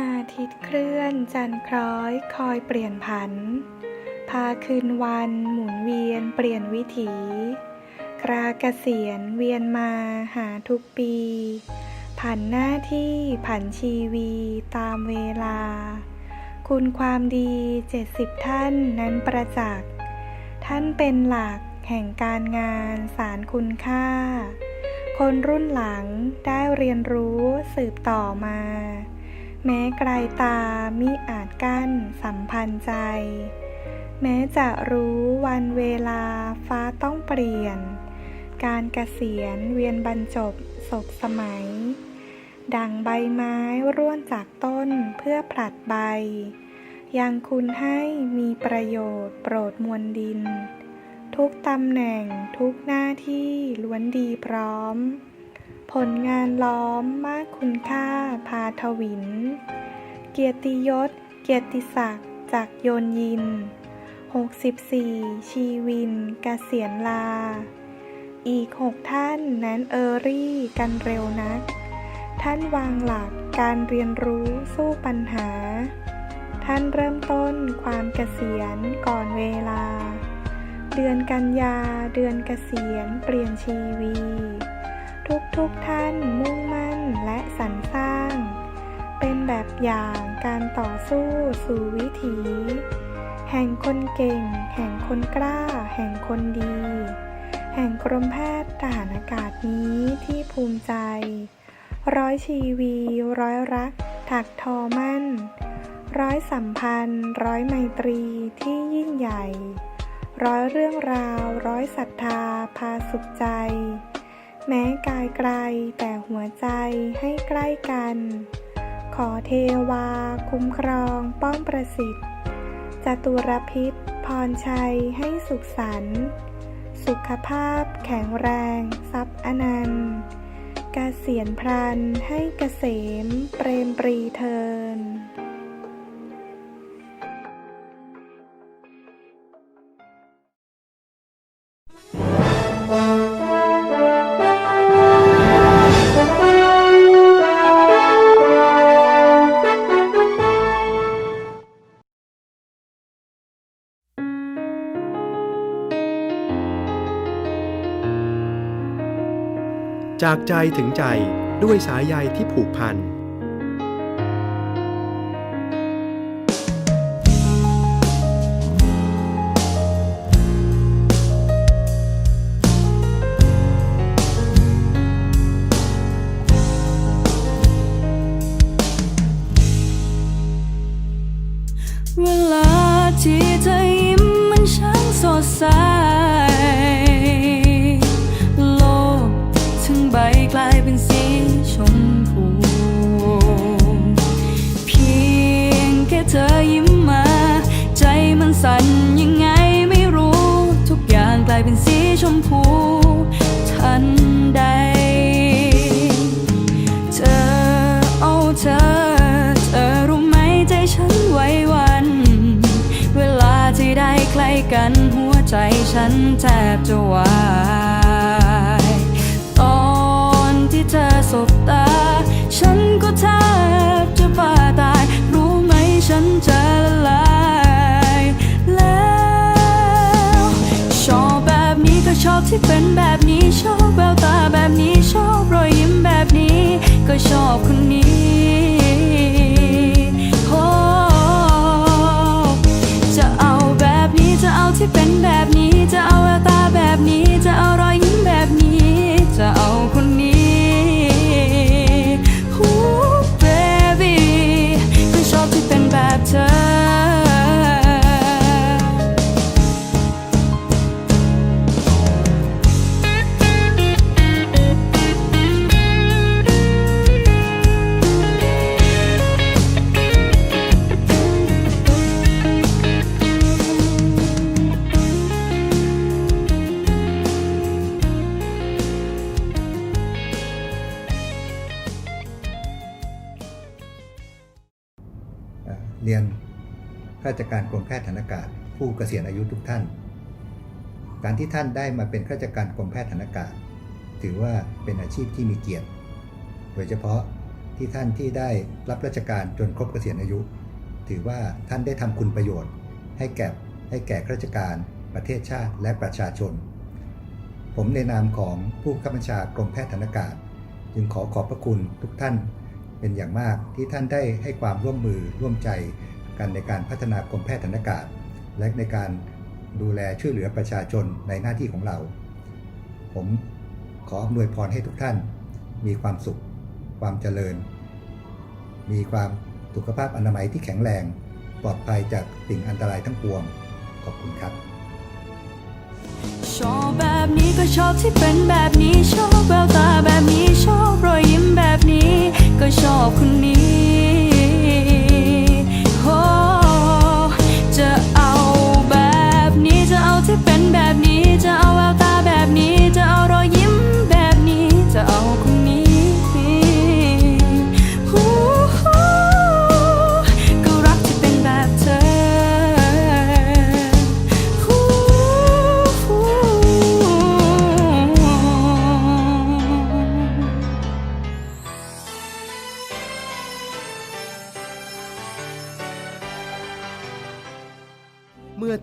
อาทิตย์เคลื่อนจันทร์คล้อยคอยเปลี่ยนผัน พาคืนวันหมุนเวียนเปลี่ยนวิถีคราเกษียณเวียนมาหาทุกปี ผันหน้าที่ผันชีวีตามเวลา คุณความดีเจ็ดสิบท่านนั้นประจักษ์ ท่านเป็นหลักแห่งการงานสารคุณค่า คนรุ่นหลังได้เรียนรู้สืบต่อมา แม้ไกลตามิอาจกั้นสัมพันธ์ใจ แม้จะรู้วันเวลาฟ้าต้องเปลี่ยน การเกษียณเวียนบรรจบศพสมัย ดังใบไม้ร่วนจากต้นเพื่อผลัดใบ ยังคุณให้มีประโยชน์โปรดมวลดิน ทุกตำแหน่งทุกหน้าที่ล้วนดีพร้อม ผลงานล้อมมากคุณค่า พาทวิน เกียรติยศ เกียรติศักดิ์จากโยนยิน 64 ชีวินกเกษียณลา อีกหกท่านนั้นเออรี่กันเร็วนัก ท่านวางหลักการเรียนรู้สู้ปัญหา ท่านเริ่มต้นความเกษียณก่อนเวลา เดือนกันยาเดือนเกษียณเปลี่ยนชีวี ทุกทุกท่านมุ่งมั่นและสรรสร้าง เป็นแบบอย่างการต่อสู้สู่วิถี แห่งคนเก่ง แห่งคนกล้า แห่งคนดี แห่งกรมแพทย์ทหารอากาศนี้ที่ภูมิใจ ร้อยชีวี ร้อยรัก ถักทอมั่น ร้อยสัมพันธ์ ร้อยไมตรีที่ยิ่งใหญ่ร้อยเรื่องราว ร้อยศรัทธา พาสุขใจ แม้กายไกลแต่หัวใจให้ใกล้กัน ขอเทวา คุ้มครองป้องประสิทธิ์จตุรพิษพรชัยให้สุขสันต์สุขภาพแข็งแรง ทรัพย์อนันต์กเกษียณพรันให้เกษม เปรมปรีเทิน จากใจถึงใจด้วยสายใยที่ผูกพัน เป็นสีชมพู เพียงแค่เธอยิ้มมา ใจมันสั่นยังไงไม่รู้ ทุกอย่างกลายเป็นสีชมพูทันใด เธอโอ้เธอ เธอรู้ไหมใจฉันไหวหวัน เวลาที่ได้ใกล้กันหัวใจฉันแทบจะวาย เป็นแบบนี้ชอบแววตาแบบนี้ชอบรอยยิ้มแบบนี้ ก็ชอบคนนี้โอ้จะเอาแบบนี้จะเอาที่เป็นแบบนี้จะเอาแววตาแบบนี้ เรียนข้าราชการกรมแพทย์ฐานอากาศ ผู้เกษียณอายุทุกท่าน การที่ท่านได้มาเป็นข้าราชการกรมแพทย์ฐานอากาศ ถือว่าเป็นอาชีพที่มีเกียรติ โดยเฉพาะที่ท่านที่ได้รับราชการจนครบเกษียณอายุ ถือว่าท่านได้ทำคุณประโยชน์ ให้แก่ให้แก่ข้าราชการ ประเทศชาติและประชาชน ผมในนามของผู้บังคับบัญชากรมแพทย์ฐานอากาศ จึงขอขอบพระคุณทุกท่าน เป็นอย่างมากที่ท่านได้ให้ความร่วมมือร่วมใจกันในการพัฒนากรมแพทย์ฐานอากาศ และในการดูแลช่วยเหลือประชาชนในหน้าที่ของเรา ผมขออำนวยพรให้ทุกท่าน มีความสุข ความเจริญ มีความสุขภาพอนามัยที่แข็งแรง ปลอดภัยจากสิ่งอันตรายทั้งปวง ขอบคุณครับ ชอบแบบนี้ก็ชอบที่เป็นแบบนี้ ชอบแววตาแบบนี้ ชอบรอยยิ้มแบบนี้ ก็ชอบคนนี้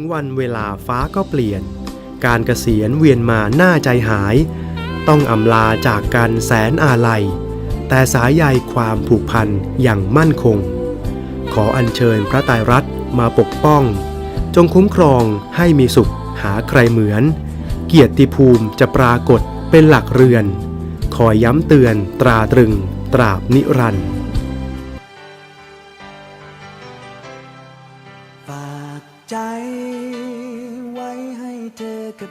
ถึงวันเวลาฟ้าก็เปลี่ยน การเกษียณเวียนมาหน้าใจหาย ต้องอำลาจากกันแสนอาลัย แต่สายใยความผูกพันอย่างมั่นคง ขออัญเชิญพระไตรรัตมาปกป้อง จงคุ้มครองให้มีสุขหาใครเหมือน เกียรติภูมิจะปรากฏเป็นหลักเรือน คอยย้ำเตือนตราตรึงตราบนิรันดร์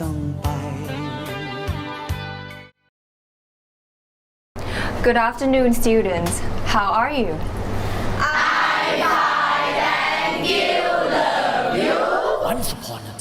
ต้องไป Good afternoon, students. How are you? Once upon a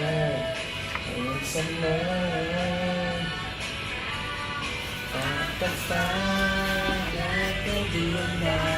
รักเธอเสมอฝากกับฟ้าและก็ดวงดาว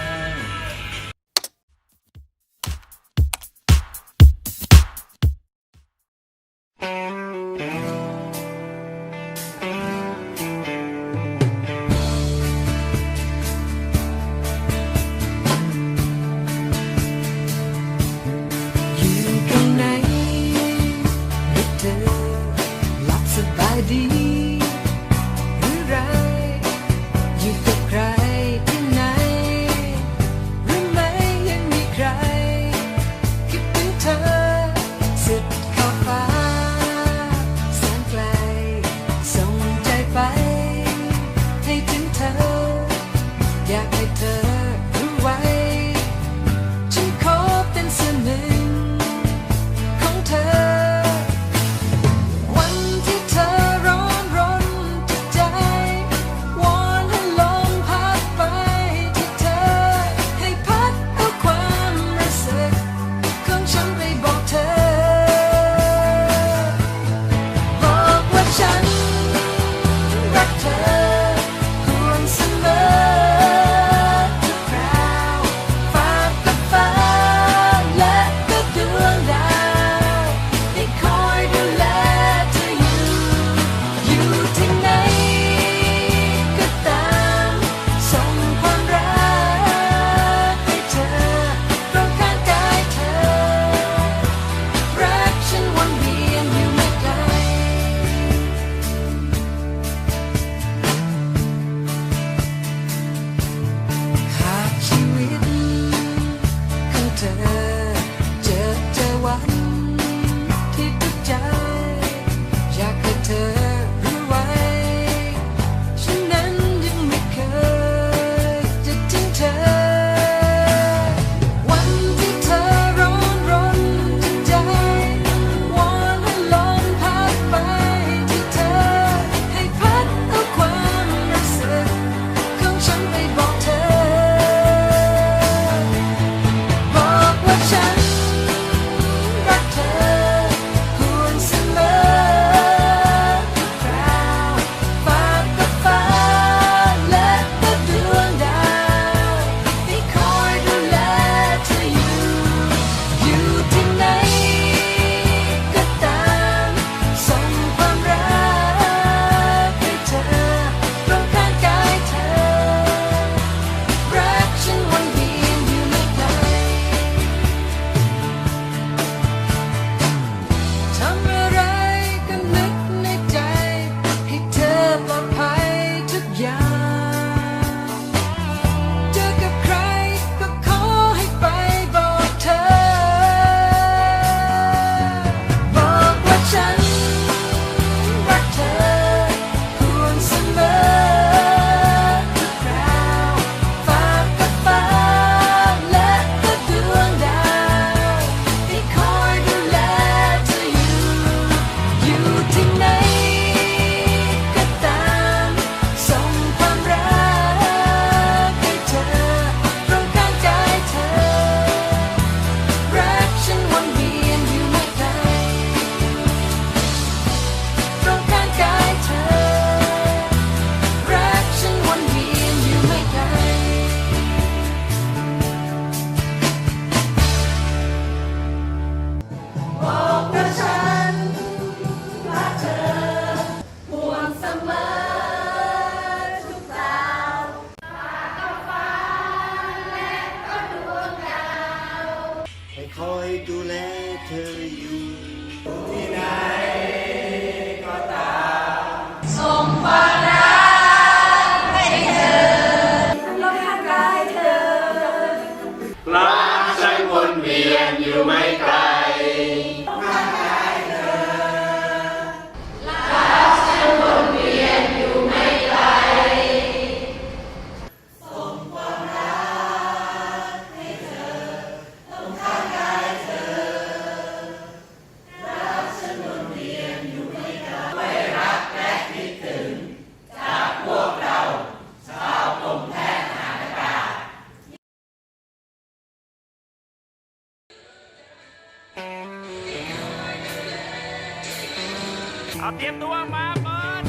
รียมตัวมาเปิด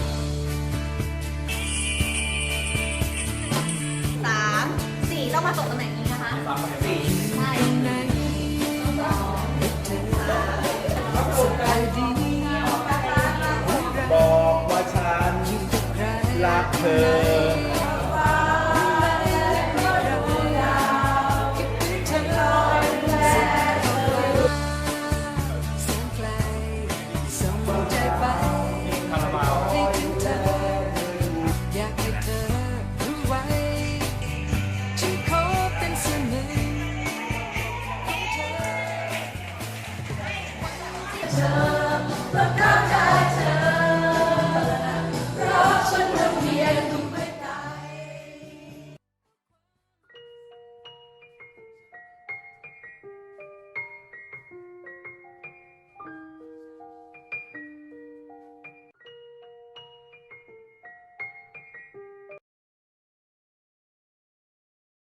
สามสี่ต้องมาตกตำแหน่งนี้นะคะสี่ใช่ไหนสบายดีบอกว่าฉันอยู่กับใครรักเธอ